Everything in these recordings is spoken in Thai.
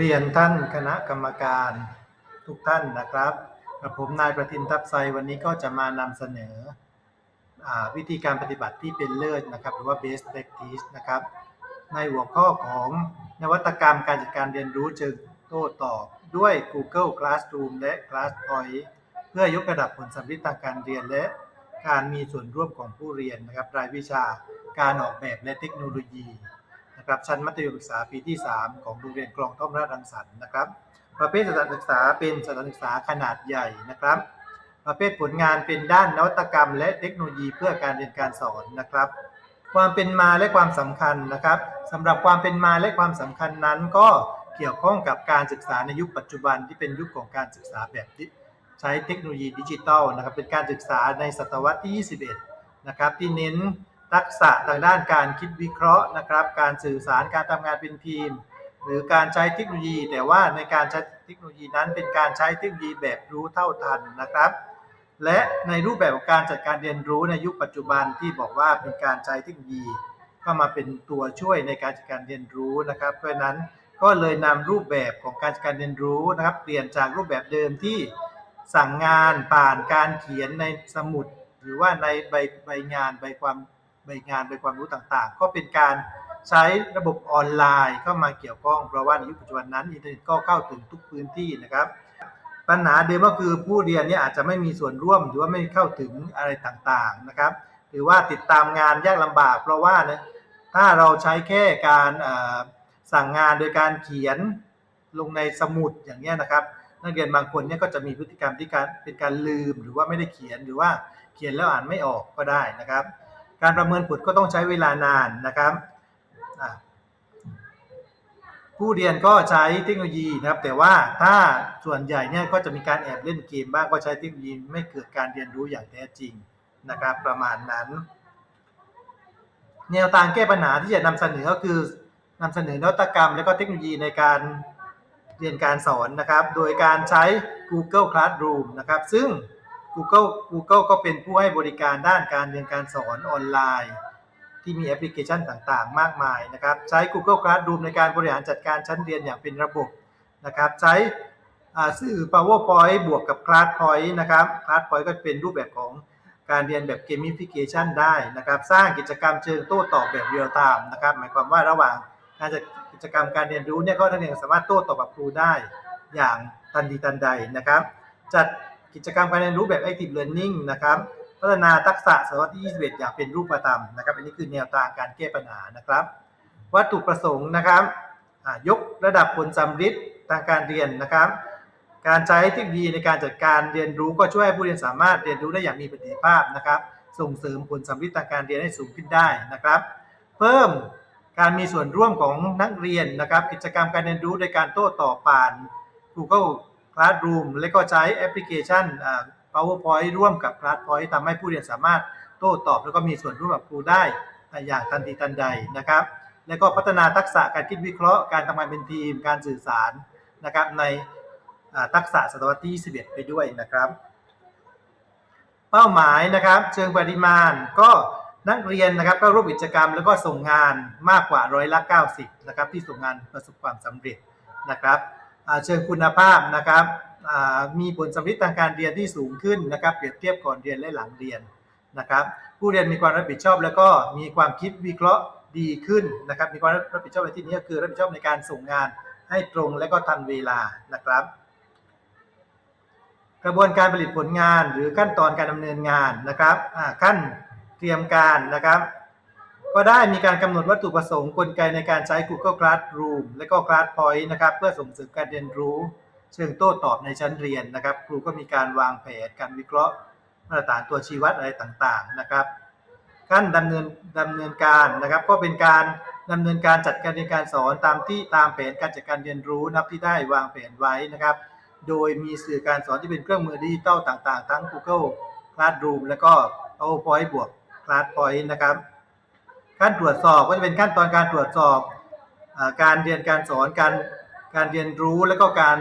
เรียนท่านคณะกรรมการทุกท่านนะครับกับผมนายประทินทัพไซวันนี้ก็จะมานำเสนออวิธีการปฏิบัติที่เป็นเลิศนะครับ หรือว่า best practice นะครับ ในหัวข้อของนวัตกรรมการจัดการเรียนรู้เชิงโต้ตอบด้วย Google Classroom และ ClassPoint เพื่อยกระดับผลสำเร็จทางการเรียนและการมีส่วนร่วมของผู้เรียนนะครับรายวิชาการออกแบบและเทคโนโลยี นะครับชั้นมัธยมศึกษาปีที่ 3 ของโรงเรียนคลองท่อมราชรังสรรค์นะครับ ประเภทสถานศึกษาเป็นสถานศึกษาขนาดใหญ่นะครับ ประเภทผลงานเป็นด้านนวัตกรรม และเทคโนโลยีเพื่อการเรียนการสอนนะครับ ความเป็นมาและความสำคัญนะครับสำหรับความเป็นมาและความสำคัญนั้น ก็เกี่ยวข้องกับการศึกษาในยุคปัจจุบันที่เป็นยุคของการศึกษาแบบใช้เทคโนโลยีดิจิทัลนะครับเป็นการศึกษาในศตวรรษที่ 21 นะครับที่เน้น ทักษะทางด้านการคิดวิเคราะห์นะครับ การสื่อสารการทำงานเป็นทีม หรือการใช้เทคโนโลยี แต่ว่าในการใช้เทคโนโลยีนั้นเป็นการใช้เทคโนโลยีแบบรู้เท่าทันนะครับ และในรูปแบบของการจัดการเรียนรู้ในยุคปัจจุบันที่บอกว่าเป็นการใช้เทคโนโลยี เข้ามาเป็นตัวช่วยในการจัดการเรียนรู้นะครับ เพราะนั้นก็เลยนำรูปแบบของการจัดการเรียนรู้นะครับ เปลี่ยนจากรูปแบบเดิมที่สั่งงานผ่านการเขียนในสมุด หรือว่าในใบใบงานใบความ ใบงานใบความรู้ต่างๆ ก็เป็นการใช้ระบบออนไลน์เข้ามาเกี่ยวข้อง เพราะว่าในยุคปัจจุบันนั้นอินเทอร์เน็ตก็เข้าถึงทุกพื้นที่นะครับ ปัญหาเดิมก็คือผู้เรียนเนี่ยอาจจะไม่มีส่วนร่วมหรือว่าไม่เข้าถึงอะไรต่างๆนะครับ หรือว่าติดตามงานยากลำบาก เพราะว่านะถ้าเราใช้แค่การสั่งงานโดยการเขียนลงในสมุดอย่างเงี้นะครับ นักเรียนบางคนเนี่ยก็จะมีพฤติกรรมที่การเป็นการลืมหรือว่าไม่ได้เขียนหรือว่าเขียนแล้วอ่านไม่ออกก็ได้นะครับ การประเมินผลก็ต้องใช้เวลานานนะครับ ผู้เรียนก็ใช้เทคโนโลยีนะครับ แต่ว่าถ้าส่วนใหญ่เนี่ยก็จะมีการแอบเล่นเกมบ้างก็ใช้เทคโนโลยีไม่เกิดการเรียนรู้อย่างแท้จริงนะครับ ประมาณนั้น แนวทางแก้ปัญหาที่จะนำเสนอก็คือนำเสนอนวัตกรรม และก็เทคโนโลยีในการเรียนการสอนนะครับ โดยการใช้ Google Classroom นะครับ ซึ่ง Google Google ก็เป็นผู้ให้บริการด้านการเรียนการสอนออนไลน์ ที่มีแอปพลิเคชันต่างๆ มากมายนะครับใช้ Google Classroom ในการบริหารจัดการชั้นเรียนอย่างเป็นระบบนะครับใช้สื่อ PowerPoint บวกกับ ClassPoint นะครับ ClassPoint ก็เป็นรูปแบบของการเรียนแบบ Gamification ได้นะครับ สร้างกิจกรรมเชิงโต้ตอบแบบเรียลไทม์นะครับ หมายความว่าระหว่างการจัดกิจกรรมการเรียนรู้เนี่ยก็นักเรียนสามารถโต้ตอบกับครูได้อย่างทันทีทันใดนะครับ จัด กิจกรรมการเรียนรู้แบบ active learning นะครับพัฒนาทักษะศตวรรษที่ 21 อย่างเป็นรูปธรรมนะครับ อันนี้คือแนวทางการแก้ปัญหานะครับ วัตถุประสงค์นะครับยกระดับผลสำเร็จทางการเรียนนะครับ การใช้เทคโนโลยีในการจัดการเรียนรู้ก็ช่วยให้ผู้เรียนสามารถเรียนรู้ได้อย่างมีประสิทธิภาพนะครับ ส่งเสริมผลสำเร็จทางการเรียนให้สูงขึ้นได้นะครับ เพิ่มการมีส่วนร่วมของนักเรียนนะครับ กิจกรรมการเรียนรู้โดยการโต้ตอบผ่าน Google Classroom และก็ใช้แอปพลิเคชัน PowerPoint ร่วมกับ ClassPoint ทำให้ผู้เรียนสามารถโต้ตอบ แล้วก็มีส่วนร่วมกับครูได้อย่างทันทีทันใดนะครับ และก็พัฒนาทักษะการคิดวิเคราะห์การทำงานเป็นทีมการสื่อสารนะครับในทักษะศตวรรษที่ 21 ไปด้วยนะครับ เป้าหมายนะครับ เชิงปริมาณก็นักเรียนนะครับก็ร่วมกิจกรรมแล้วก็ส่งงานมากกว่าร้อยละ 90 นะครับที่ส่งงานประสบความสำเร็จนะครับ เชิงคุณภาพนะครับมีผลสำเร็จทางการเรียนที่สูงขึ้นนะครับ เปรียบเทียบก่อนเรียนและหลังเรียนนะครับ ผู้เรียนมีความรับผิดชอบ แล้วก็มีความคิดวิเคราะห์ดีขึ้นนะครับ มีความรับผิดชอบในที่นี้ก็คือรับผิดชอบในการส่งงานให้ตรงและก็ทันเวลานะครับ กระบวนการผลิตผลงานหรือขั้นตอนการดำเนินงานนะครับขั้นเตรียมการนะครับ ก็ได้มีการกำหนดวัตถุประสงค์กลไกในการใช้ Google Classroom และก็ ClassPoint นะครับ เพื่อส่งเสริมการเรียนรู้ เชิงโต้ตอบในชั้นเรียนนะครับ ครูก็มีการวางแผนการวิเคราะห์มาตรฐานตัวชี้วัดอะไรต่างๆนะครับขั้นดำเนินดำเนินการนะครับ ก็เป็นการดำเนินการจัดการเรียนการสอนตามที่ตามแผนการจัดการเรียนรู้นับที่ได้วางแผนไว้นะครับ โดยมีสื่อการสอนที่เป็นเครื่องมือดิจิตอลต่างๆ ทั้ง Google Classroom แล้วก็ PowerPoint บวก ClassPoint นะครับ ขั้นตรวจสอบก็จะเป็นขั้นตอนการตรวจสอบการเรียนการสอนการการเรียนรู้แล้วก็การ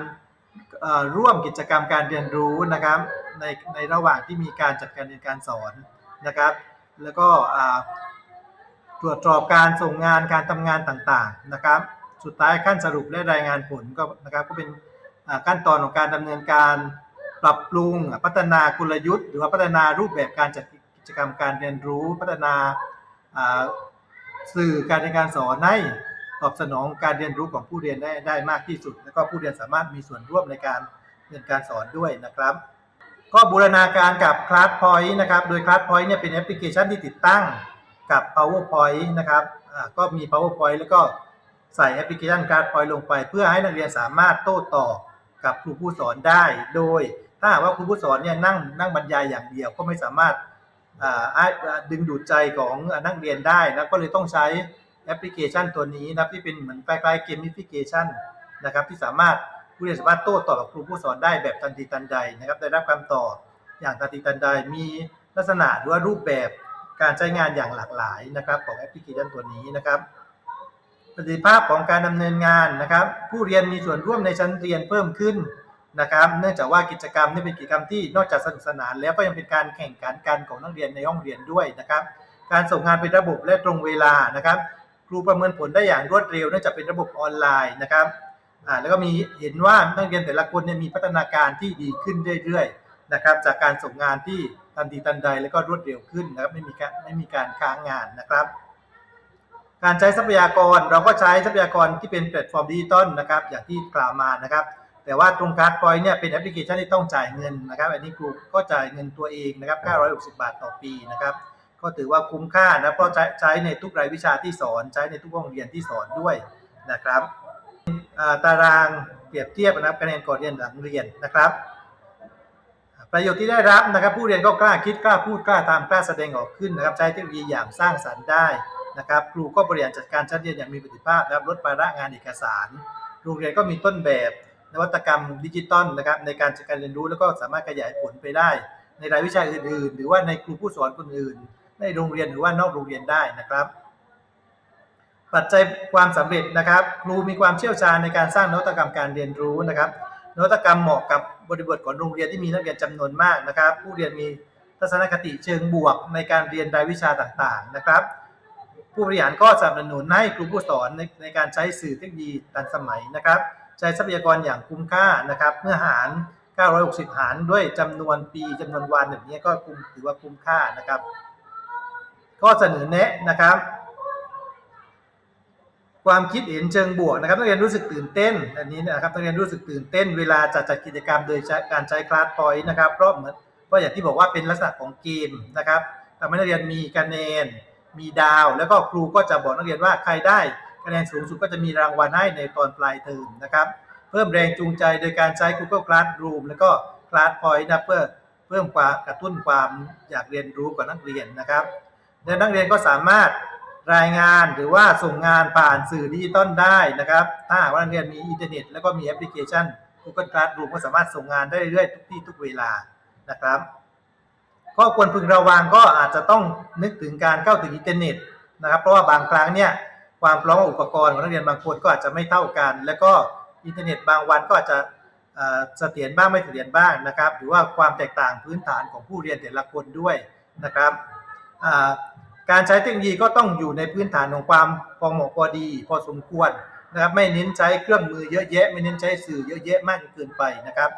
ร่วมกิจกรรมการเรียนรู้นะครับในในระหว่างที่มีการจัดการเรียนการสอนนะครับ แล้วก็ตรวจสอบการส่งงานการทำงานต่างๆนะครับ สุดท้ายขั้นสรุปและรายงานผลก็นะครับก็เป็นขั้นตอนของการดำเนินการปรับปรุงพัฒนากลยุทธ์ หรือว่าพัฒนารูปแบบการจัดกิจกรรมการเรียนรู้ พัฒนา สื่อการเรียนการสอนให้ตอบสนองการเรียนรู้ของผู้เรียนได้ได้มากที่สุด แล้วก็ผู้เรียนสามารถมีส่วนร่วมในการเรียนการสอนด้วยนะครับ ก็บูรณาการกับ ClassPoint นะครับ โดย ClassPoint เนี่ยเป็นแอปพลิเคชันที่ติดตั้งกับ PowerPoint นะครับก็มี PowerPoint แล้วก็ใส่แอปพลิเคชัน ClassPoint ลงไป เพื่อให้นักเรียนสามารถโต้ตอบกับครูผู้สอนได้ โดยถ้าหากว่าครูผู้สอนเนี่ยนั่งนั่งบรรยายอย่างเดียวก็ไม่สามารถ ดึงดูดใจของนักเรียนได้นะก็เลยต้องใช้แอปพลิเคชันตัวนี้นะที่เป็นเหมือนคล้ายๆเกม i ฟิเคชันนะครับที่สามารถผู้เรียนสามารถโต้ตอบกับครูผู้สอนได้แบบทันทีทันใดนะครับได้รับคำตอบอย่างทันทีทันใดมีลักษณะหรือว่ารูปแบบการใช้งานอย่างหลากหลายนะครับของแอปพลิเคชันตัวนี้นะครับประสิทธิภาพของการดำเนินงานนะครับ ผู้เรียนมีส่วนร่วมในชั้นเรียนเพิ่มขึ้น นะครับ เนื่องจากว่ากิจกรรมนี่เป็นกิจกรรมที่นอกจากสนุกสนาน แล้วก็ยังเป็นการแข่งขันกันของนักเรียนในห้องเรียนด้วยนะครับ การส่งงานเป็นระบบและตรงเวลานะครับ ครูประเมินผลได้อย่างรวดเร็วเนื่องจากเป็นระบบออนไลน์นะครับอ่าแล้วก็มีเห็นว่านักเรียนแต่ละคนเนี่ยมีพัฒนาการที่ดีขึ้นเรื่อยๆนะครับจากการส่งงานที่ทันทีทันใดแล้วก็รวดเร็วขึ้นนะครับไม่มีการไม่มีการค้างงานนะครับการใช้ทรัพยากรเราก็ใช้ทรัพยากรที่เป็นแพลตฟอร์มดิจิตอลนะครับ อย่างที่กล่าวมานะครับ แต่ว่าตรงการ์ดพอยต์เนี่ยเป็นแอปพลิเคชันที่ต้องจ่ายเงินนะครับ อันนี้ครูก็จ่ายเงินตัวเองนะครับ 960 บาทต่อปีนะครับ ก็ถือว่าคุ้มค่านะเพราะใช้ใช้ในทุกรายวิชาที่สอนใช้ในทุกห้องเรียนที่สอนด้วยนะครับตารางเปรียบเทียบนะครับคะแนนก่อนเรียนหลังเรียนนะครับ ประโยชน์ที่ได้รับนะครับ ผู้เรียนก็กล้าคิดกล้าพูดกล้าทำกล้าแสดงออกขึ้นนะครับ ใช้เทคโนโลยีอย่างสร้างสรรค์ได้นะครับ ครูก็บริหารจัดการชั้นเรียนอย่างมีประสิทธิภาพนะครับลดภาระงานเอกสารโรงเรียนก็มีต้นแบบ นวัตกรรมดิจิตอลนะครับในการจัดการเรียนรู้แล้วก็สามารถขยายผลไปได้ ในรายวิชาอื่นๆ หรือว่าในครูผู้สอนคนอื่น ในโรงเรียนหรือว่านอกโรงเรียนได้นะครับ ปัจจัยความสำเร็จนะครับ ครูมีความเชี่ยวชาญในการสร้างนวัตกรรมการเรียนรู้นะครับ นวัตกรรมเหมาะกับบริบทของโรงเรียนที่มีนักเรียนจำนวนมากนะครับ ผู้เรียนมีทัศนคติเชิงบวกในการเรียนรายวิชาต่างๆนะครับ ผู้บริหารก็สนับสนุนให้ครูผู้สอนในในการใช้สื่อเทคโนโลยีทันสมัยนะครับ ใช้ทรัพยากรอย่างคุ้มค่านะครับ เมื่อหาร 960 หารด้วยจำนวนปีจำนวนวันแบบนี้ก็คุ้มถือว่าคุ้มค่านะครับข้อเสนอแนะนะครับ ความคิดเห็นเชิงบวกนะครับนักเรียนรู้สึกตื่นเต้นอันนี้นะครับนักเรียนรู้สึกตื่นเต้น เวลาจัดจัดกิจกรรมโดยการใช้คลาสพอยต์นะครับเพราะเหมือนเพราะอย่างที่บอกว่าเป็นลักษณะของเกมนะครับทำให้นักเรียนมีคะแนนมีดาว แล้วก็ครูก็จะบอกนักเรียนว่าใครได้ คะแนนสูงสุดก็จะมีรางวัลให้ในตอนปลายเทอมนะครับ เพิ่มแรงจูงใจโดยการใช้ Google Classroom แล้วก็ Classpoint นะเพื่อเพิ่มความกระตุ้นความอยากเรียนรู้กับนักเรียนนะครับและนักเรียนก็สามารถรายงานหรือว่าส่งงานผ่านสื่อดิจิตอลได้นะครับ ถ้าหากว่านักเรียนมีอินเทอร์เน็ต แล้วก็มีแอปพลิเคชัน Google Classroom ก็สามารถส่งงานได้เรื่อยๆทุกที่ทุกเวลานะครับข้อควรพึงระวังก็อาจจะต้องนึกถึงการเข้าถึงอินเทอร์เน็ตนะครับ เพราะว่าบางครั้งเนี่ย ความพร้อมอุปกรณ์ของนักเรียนบางคนก็อาจจะไม่เท่ากัน แล้วก็อินเทอร์เน็ตบางวันก็อาจจะเสถียรบ้างไม่เสถียรบ้างนะครับ หรือว่าความแตกต่างพื้นฐานของผู้เรียนแต่ละคนด้วยนะครับการใช้เทคโนโลยีก็ต้องอยู่ในพื้นฐานของความพอเหมาะพอดี พอสมควรนะครับ ไม่เน้นใช้เครื่องมือเยอะแยะ ไม่เน้นใช้สื่อเยอะแยะมากเกินไปนะครับ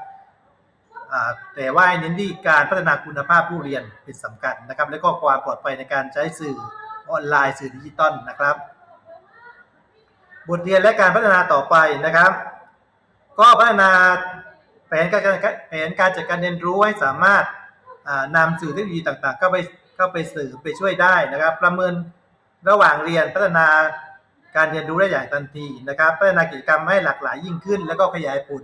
แต่ว่าให้เน้นที่การพัฒนาคุณภาพผู้เรียนเป็นสำคัญนะครับ และก็ความปลอดภัยในการใช้สื่อออนไลน์สื่อดิจิตอลนะครับ บทเรียนและการพัฒนาต่อไปนะครับ ก็พัฒนาแผนการแผนการจัดการเรียนรู้ให้สามารถอ่านำสื่อเทคโนโลยีต่างๆเข้าไปเข้าไปสื่อไปช่วยได้นะครับ ประเมินระหว่างเรียนพัฒนาการเรียนรู้ได้อย่างทันทีนะครับ พัฒนากิจกรรมให้หลากหลายยิ่งขึ้น แล้วก็ขยายผล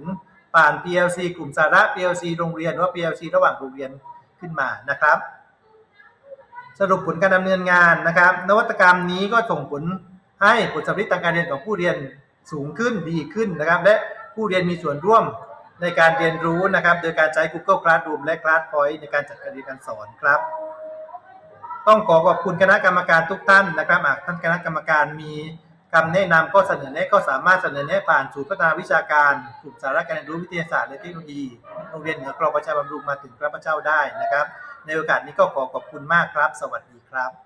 ผ่าน PLC กลุ่มสาระ PLC โรงเรียนหรือว่า PLC ระหว่างโรงเรียนขึ้นมานะครับ สรุปผลการดำเนินงานนะครับ นวัตกรรมนี้ก็ส่งผล ให้ผลสำเร็จทางการเรียนของผู้เรียนสูงขึ้นดีขึ้นนะครับ และผู้เรียนมีส่วนร่วมในการเรียนรู้นะครับ โดยการใช้ Google Classroom และ Classpoint ในการจัดการเรียนการสอนครับ ต้องขอขอบคุณคณะกรรมการทุกท่านนะครับหากท่านคณะกรรมการมีคำแนะนำก็เสนอแนะก็สามารถเสนอแนะผ่านศูนย์พัฒนาวิชาการกลุ่มสาระการเรียนรู้วิทยาศาสตร์และเทคโนโลยีโรงเรียนเหนือกรองประชาบำรุงมาถึงพระพเจ้าได้นะครับ ในโอกาสนี้ก็ขอขอบคุณมากครับ สวัสดีครับ